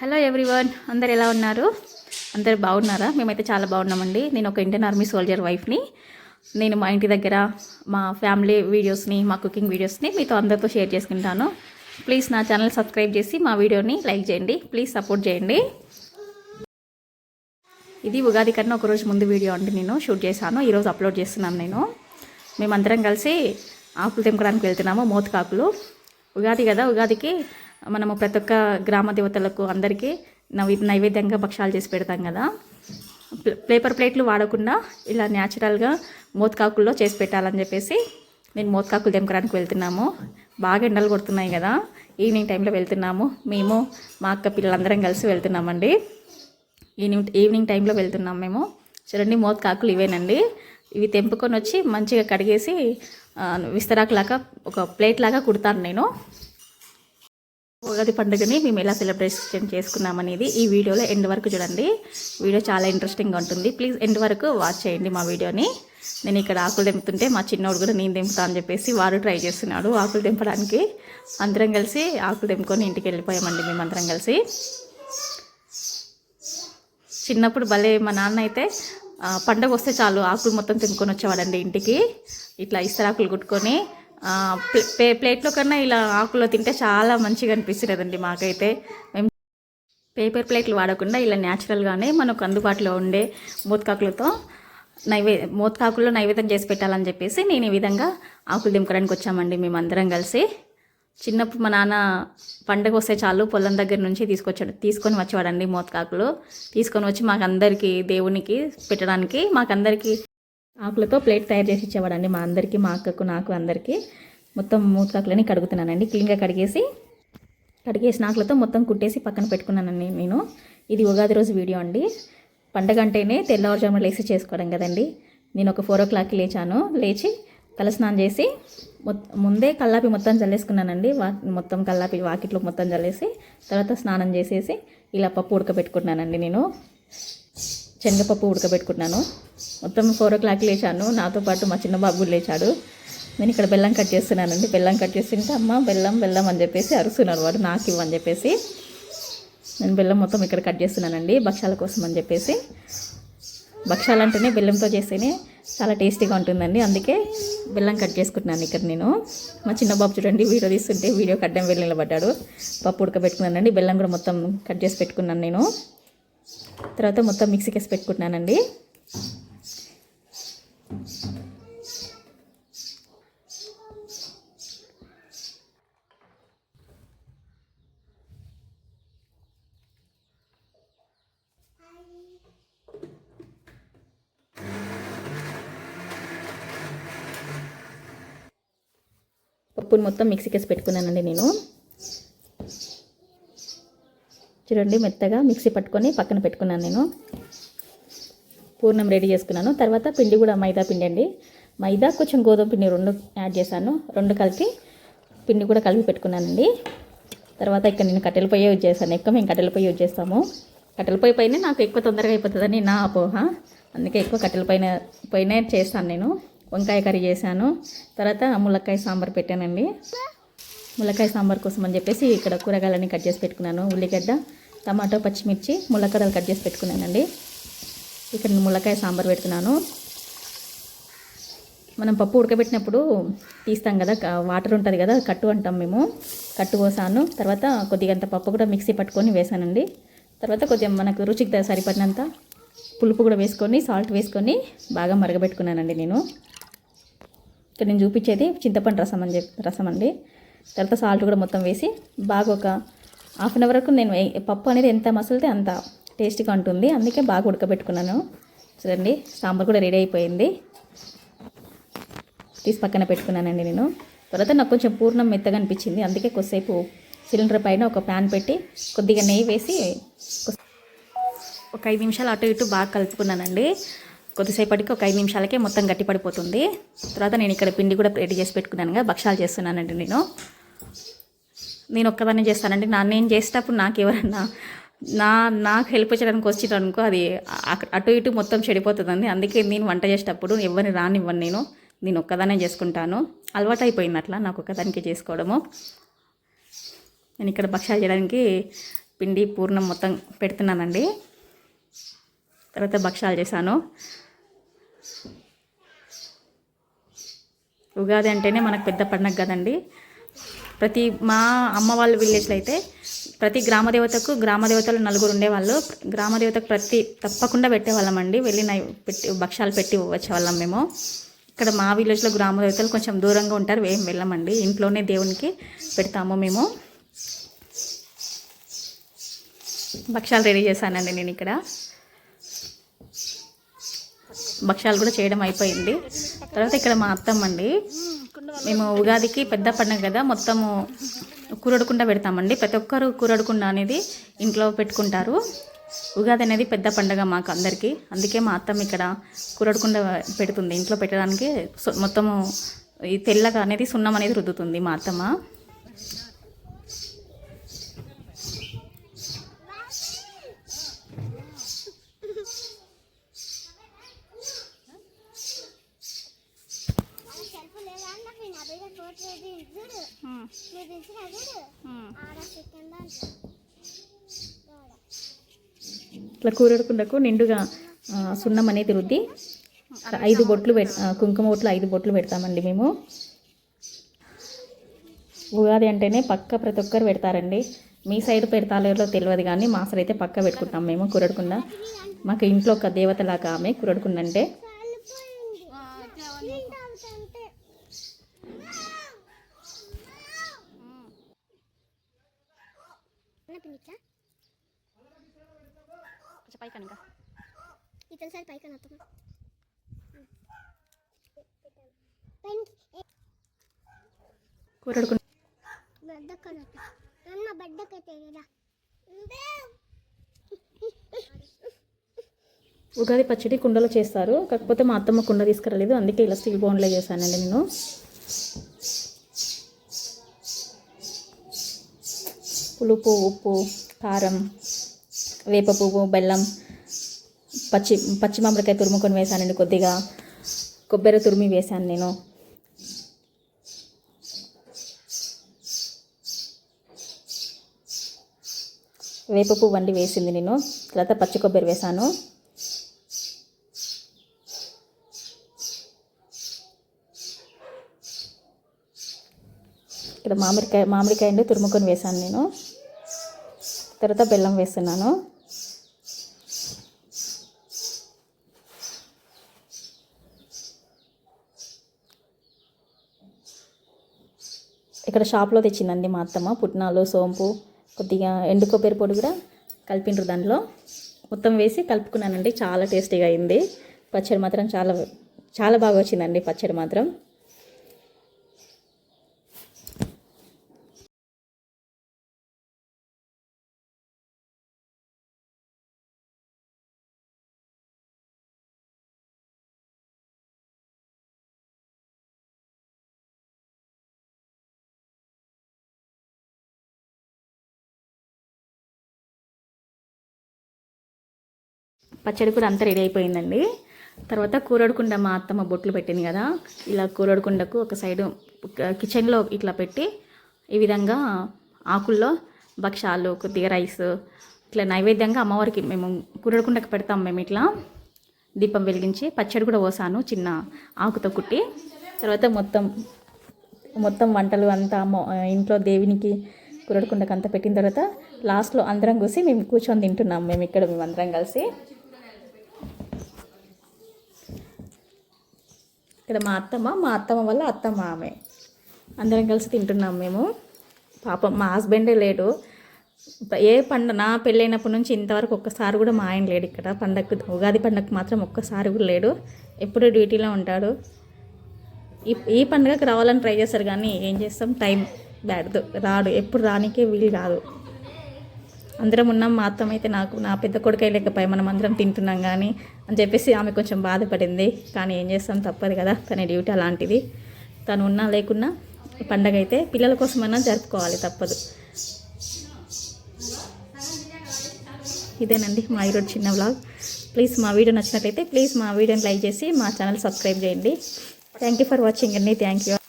Hello everyone అందరు ఎలా ఉన్నారు? అందరు బాగున్నారా? మేమైతే చాలా బాగున్నామండి. నేను ఒక ఇండియన్ ఆర్మీ సోల్జర్ వైఫ్ని నేను మా ఇంటి దగ్గర మా ఫ్యామిలీ వీడియోస్ని మా కుకింగ్ వీడియోస్ని మీతో అందరితో షేర్ చేసుకుంటాను. ప్లీజ్ నా ఛానల్ సబ్స్క్రైబ్ చేసి మా వీడియోని లైక్ చేయండి. ప్లీజ్ సపోర్ట్ చేయండి. ఇది ఉగాది కన్నా ఒకరోజు ముందు వీడియో అండి నేను షూట్ చేశాను. ఈరోజు అప్లోడ్ చేస్తున్నాను నేను. మేమందరం కలిసి ఆకులు తెంపడానికి వెళ్తున్నాము మోతకాకులు ఉగాది కదా ఉగాదికి మనము ప్రతి ఒక్క గ్రామ దేవతలకు అందరికీ నవీ నైవేద్యంగా భక్షాలు చేసి పెడతాం కదా. పేపర్ ప్లేట్లు వాడకుండా ఇలా న్యాచురల్గా మోతకాకుల్లో చేసి పెట్టాలని చెప్పేసి నేను మోతకాకులు తెంపడానికి వెళ్తున్నాము. బాగా ఎండలు కొడుతున్నాయి కదా ఈవినింగ్ టైంలో వెళ్తున్నాము. మేము మా అక్క పిల్లలందరం కలిసి వెళ్తున్నామండి. ఈవినింగ్ ఈవినింగ్ టైంలో వెళ్తున్నాం మేము. చూడండి మోతకాకులు ఇవేనండి. ఇవి తెంపుకొని వచ్చి మంచిగా కడిగేసి విస్తరాకులాగా ఒక ప్లేట్ లాగా కుడతాను నేను. ఉగాది పండుగని మేము ఎలా సెలబ్రేషన్ చేసుకున్నాం అనేది ఈ వీడియోలో ఎండ్ వరకు చూడండి. వీడియో చాలా ఇంట్రెస్టింగ్గా ఉంటుంది. ప్లీజ్ ఎండ్ వరకు వాచ్ చేయండి మా వీడియోని. నేను ఇక్కడ ఆకులు తెంపుతుంటే మా చిన్నోడు కూడా నేను తెంపుతా అని చెప్పేసి వాడు ట్రై చేస్తున్నాడు. ఆకులు తెంపడానికి అందరం కలిసి ఆకులు తెంపుకొని ఇంటికి వెళ్ళిపోయామండి మేమందరం కలిసి. చిన్నప్పుడు భలే మా నాన్న అయితే పండగ వస్తే చాలు ఆకులు మొత్తం తెంపుకొని వచ్చేవాడండి ఇంటికి. ఇట్లా ఇస్తరాకులు కుట్టుకొని ప్లే- ప్లేట్లో కన్నా ఇలా ఆకులో తింటే చాలా మంచిగా అనిపిస్తున్నదండి మాకైతే. మేము పేపర్ ప్లేట్లు వాడకుండా ఇలా న్యాచురల్గానే మనకు అందుబాటులో ఉండే మోత్కాకులతో నైవే మోతకాకుల్లో నైవేద్యం చేసి పెట్టాలని చెప్పేసి నేను ఈ విధంగా ఆకులు దింపడానికి వచ్చామండి మేమందరం కలిసి. చిన్నప్పుడు మా నాన్న పండగ వస్తే చాలు పొలం దగ్గర నుంచి తీసుకొచ్చాడు. తీసుకొని వచ్చేవాడండి మోతకాకులు. తీసుకొని వచ్చి మాకందరికీ దేవునికి పెట్టడానికి మాకందరికీ ఆకులతో ప్లేట్ తయారు చేసి ఇచ్చేవాడండి మా అందరికీ మా అక్కకు నాకు అందరికీ. మొత్తం మూతకాకులని కడుగుతున్నానండి. క్లీన్గా కడిగేసి కడిగేసిన ఆకులతో మొత్తం కుట్టేసి పక్కన పెట్టుకున్నానండి నేను. ఇది ఉగాది రోజు వీడియో అండి. పండగ అంటేనే తెల్లవారుజామున లేచి చేసుకోవడం కదండి. నేను ఒక ఫోర్ ఓ క్లాక్కి లేచాను. లేచి తలస్నానం చేసి ముందే కల్లాపి మొత్తం చల్లేసుకున్నానండి. వా మొత్తం కల్లాపి వాకిట్లో మొత్తం చల్లేసి తర్వాత స్నానం చేసేసి ఇలా పప్పు ఉడకబెట్టుకున్నానండి నేను. శనగపప్పు ఉడకబెట్టుకున్నాను మొత్తం ఫోర్ ఓ క్లాక్ లేచాను. నాతో పాటు మా చిన్న బాబు లేచాడు. నేను ఇక్కడ బెల్లం కట్ చేస్తున్నానండి. బెల్లం కట్ చేస్తుంటే అమ్మ బెల్లం బెల్లం అని చెప్పేసి అరుస్తున్నారు వాడు. నాకు ఇవ్వని చెప్పేసి. నేను బెల్లం మొత్తం ఇక్కడ కట్ చేస్తున్నానండి భక్షాల కోసం అని చెప్పేసి. భక్షాలు అంటేనే బెల్లంతో చేస్తేనే చాలా టేస్టీగా ఉంటుందండి. అందుకే బెల్లం కట్ చేసుకుంటున్నాను ఇక్కడ నేను. మా చిన్న బాబు చూడండి వీడియో తీస్తుంటే వీడియో కట్టడం వెళ్ళి నిలబడ్డాడు పప్పు ఉడకబెట్టుకున్నానండి బెల్లం కూడా మొత్తం కట్ చేసి పెట్టుకున్నాను నేను. తర్వాత మొత్తం మిక్సీకి వేసి పెట్టుకుంటున్నానండి. పప్పును మొత్తం మిక్సీకి వేసి పెట్టుకున్నానండి నేను. చూడండి మెత్తగా మిక్సీ పట్టుకొని పక్కన పెట్టుకున్నాను నేను. పూర్ణం రెడీ చేసుకున్నాను. తర్వాత పిండి కూడా మైదా పిండి అండి. మైదా కొంచెం గోధుమ పిండి రెండు యాడ్ చేశాను. రెండు కలిపి పిండి కూడా కలిపి పెట్టుకున్నానండి. తర్వాత ఇక్కడ నేను కట్టెల పొయ్యి యూజ్ చేశాను. ఎక్కువ మేము కట్టెల పొయ్యి యూజ్ చేస్తాము. కట్టెల పొయ్యి పైన నాకు ఎక్కువ తొందరగా అయిపోతుందని నా అపోహ. అందుకే ఎక్కువ కట్టెల పైన పైన చేస్తాను నేను. వంకాయ కర్రీ చేశాను. తర్వాత ములక్కాయ సాంబార్ పెట్టానండి. ములక్కాయ సాంబార్ కోసం అని చెప్పేసి ఇక్కడ కూరగాయలన్నీ కట్ చేసి పెట్టుకున్నాను. ఉల్లిగడ్డ టమాటో పచ్చిమిర్చి ములక్కడలు కట్ చేసి పెట్టుకున్నానండి. ఇక్కడ నేను ములక్కాయ సాంబార్ పెడుతున్నాను. మనం పప్పు ఉడకబెట్టినప్పుడు తీస్తాం కదా వాటర్ ఉంటుంది కదా కట్టు అంటాం మేము. కట్టు పోసాను. తర్వాత కొద్దిగా అంత పప్పు కూడా మిక్సీ పట్టుకొని వేసానండి. తర్వాత కొద్దిగా మనకు రుచికి సరిపడినంత పులుపు కూడా వేసుకొని సాల్ట్ వేసుకొని బాగా మరగబెట్టుకున్నానండి నేను. ఇక్కడ నేను చూపించేది చింతపండు రసం అని చెప్పి రసం అండి. తర్వాత సాల్ట్ కూడా మొత్తం వేసి బాగా ఒక హాఫ్ అన్ అవర్ వరకు నేను పప్పు అనేది ఎంత మసలితే అంత టేస్టీగా ఉంటుంది. అందుకే బాగా ఉడకబెట్టుకున్నాను. చూడండి సాంబార్ కూడా రెడీ అయిపోయింది. తీసి పక్కన పెట్టుకున్నానండి నేను. తర్వాత నాకు కొంచెం పూర్ణం మెత్తగా అనిపించింది. అందుకే కొద్దిసేపు సిలిండర్ పైన ఒక ప్యాన్ పెట్టి కొద్దిగా నెయ్యి వేసి ఒక ఐదు నిమిషాలు అటు ఇటు బాగా కలుపుకున్నానండి. కొద్దిసేపటికి ఒక ఐదు నిమిషాలకే మొత్తం గట్టిపడిపోతుంది తర్వాత నేను ఇక్కడ పిండి కూడా రెడీ చేసి పెట్టుకున్నాను కదా భక్షాలు చేస్తున్నానండి నేను. నేను ఒక్కదాన్ని చేస్తానండి. నా నేను చేసేటప్పుడు నాకు ఎవరన్నా నా నాకు హెల్ప్ చేయడానికి వచ్చిండ్రు అనుకో అది అటు ఇటు మొత్తం చెడిపోతుందండి. అందుకే నేను వంట చేసేటప్పుడు ఎవరిని రానివ్వను నేను. నేను ఒక్కదానే చేసుకుంటాను. అలవాటు అయిపోయింది అట్లా నాకు ఒక్కదానికి చేసుకోవడము. నేను ఇక్కడ భక్షాలు చేయడానికి పిండి పూర్ణం మొత్తం పెడుతున్నానండి. తర్వాత భక్షాలు చేశాను. ఉగాది అంటేనే మనకు పెద్ద పండగ కదండి. ప్రతి మా అమ్మ వాళ్ళ విలేజ్లో అయితే ప్రతి గ్రామ దేవతకు గ్రామ దేవతలు నలుగురు ఉండేవాళ్ళు. గ్రామ దేవతకు ప్రతి తప్పకుండా పెట్టేవాళ్ళమండి వెళ్ళి వెళ్ళిన పెట్టి భక్షాలు పెట్టి వచ్చేవాళ్ళం మేము. ఇక్కడ మా విలేజ్లో గ్రామ దేవతలు కొంచెం దూరంగా ఉంటారు. ఏం వెళ్ళమండి. ఇంట్లోనే దేవునికి పెడతాము మేము. భక్షాలు రెడీ చేశానండి నేను ఇక్కడ. భక్షాలు కూడా చేయడం అయిపోయింది. తర్వాత ఇక్కడ మా అత్తమ్మ అండి మేము ఉగాదికి పెద్ద పండుగ కదా మొత్తము కూరడుకుండా పెడతామండి. ప్రతి ఒక్కరు కూరడుకుండ అనేది ఇంట్లో పెట్టుకుంటారు. ఉగాది అనేది పెద్ద పండుగ మాకు అందరికీ. అందుకే మా అత్తమ్మ ఇక్కడ కూరడుకుండా పెడుతుంది. ఇంట్లో పెట్టడానికి మొత్తము ఈ తెల్లగా అనేది సున్నం అనేది రుద్దుతుంది మా అత్తమ్మ. ఇట్లా కూరడుకుండకు నిండుగా సున్నం అనేది రుద్ది. ఐదు బొట్లు పెట్ కుంకుమ బొట్లు ఐదు బొట్లు పెడతామండి మేము. ఉగాది అంటేనే పక్క ప్రతి ఒక్కరు పెడతారండి. మీ సైడ్ పెడతారో తెలియదు కానీ మా సైడ్ అయితే పక్క పెట్టుకుంటాం మేము కూరడుకుండ మాకు ఇంట్లో ఒక దేవతలాగా ఆమె కూరడుకుండ అంటే కాలిపోయింది నేను తాగుతుంటే అన్న పిన్నిట్లా ఇతను సార్ పైకి అన్న బెడ్డకైతే కదా ఉగాది పచ్చడి కుండలో చేస్తారు. కాకపోతే మా అత్తమ్మ కుండ తీసుకురాలేదు. అందుకే ఇలా స్టీల్ బౌన్లో చేశానండి నేను. పులుపు ఉప్పు కారం. వేప పువ్వు బెల్లం పచ్చి పచ్చి మామిడికాయ తురుముకొని వేసానండి కొద్దిగా. కొబ్బరి తురిమి వేశాను నేను. వేప పువ్వు వండి వేసింది నేను. తర్వాత పచ్చి కొబ్బరి వేశాను. ఇక్కడ మామిడికాయ మామిడికాయ తురుముకొని వేశాను నేను. తర్వాత బెల్లం వేస్తున్నాను. ఇక్కడ షాప్లో తెచ్చిందండి మా అత్తమ్మ పుట్నాలు సోంపు కొద్దిగా ఎండు కొబ్బరి పొడి కూడా కలిపిండ్రు దాంట్లో. మొత్తం వేసి కలుపుకున్నానండి చాలా టేస్టీగా అయింది. పచ్చడి మాత్రం చాలా చాలా బాగా వచ్చిందండి పచ్చడి మాత్రం. పచ్చడి కూడా అంతా రెడీ అయిపోయిందండి. తర్వాత కూరడుకుండ మా అత్తమ్మ బొట్లు పెట్టింది కదా ఇలా కూరడుకుండకు ఒక సైడు కిచెన్లో ఇట్లా పెట్టి ఈ విధంగా ఆకుల్లో భక్షాలు కొద్దిగా రైస్ ఇట్లా నైవేద్యంగా అమ్మవారికి మేము కూరడుకుండకు పెడతాం మేము ఇట్లా. దీపం వెలిగించి పచ్చడి కూడా పోసాను చిన్న ఆకుతో కుట్టి. తర్వాత మొత్తం మొత్తం వంటలు అంతా అమ్మ ఇంట్లో దేవునికి కూరడుకుండకు అంతా పెట్టిన తర్వాత లాస్ట్లో అందరం కూసి మేము కూర్చొని తింటున్నాం. మేము ఇక్కడ మేము అందరం కలిసి. ఇక్కడ మా అత్తమ్మ మా అత్తమ్మ వల్ల అత్తమ్మ ఆమె. అందరం కలిసి తింటున్నాం మేము. పాపం మా హస్బెండే లేడు. ఏ పండుగ నా పెళ్ళైనప్పటి నుంచి ఇంతవరకు ఒక్కసారి కూడా మా ఆయన లేడు ఇక్కడ. పండగ ఉగాది పండగకు మాత్రం ఒక్కసారి కూడా లేడు. ఎప్పుడూ డ్యూటీలో ఉంటాడు. ఈ ఈ పండుగకి రావాలని ట్రై చేస్తారు కానీ ఏం చేస్తాం? టైం బ్యాడ్ రాడు. ఎప్పుడు రానికే వీలు కాదు అందరం ఉన్నాం. మా అత్తమ్మ అయితే నాకు నా పెద్ద కొడుకై లేకపోయి మనం అందరం తింటున్నాం కానీ అని చెప్పేసి ఆమె కొంచెం బాధపడింది. కానీ ఏం చేస్తాం? తప్పదు కదా. తన డ్యూటీ అలాంటిది. తను ఉన్నా లేకున్నా పండగ అయితే పిల్లల కోసమైనా జరుపుకోవాలి తప్పదు. ఇదేనండి మా ఈరోజు చిన్న వ్లాగ్. ప్లీజ్ మా వీడియో నచ్చినట్లయితే ప్లీజ్ మా వీడియోని లైక్ చేసి మా ఛానల్ సబ్స్క్రైబ్ చేయండి. థ్యాంక్ యూ ఫర్ వాచింగ్ అండి. Thank you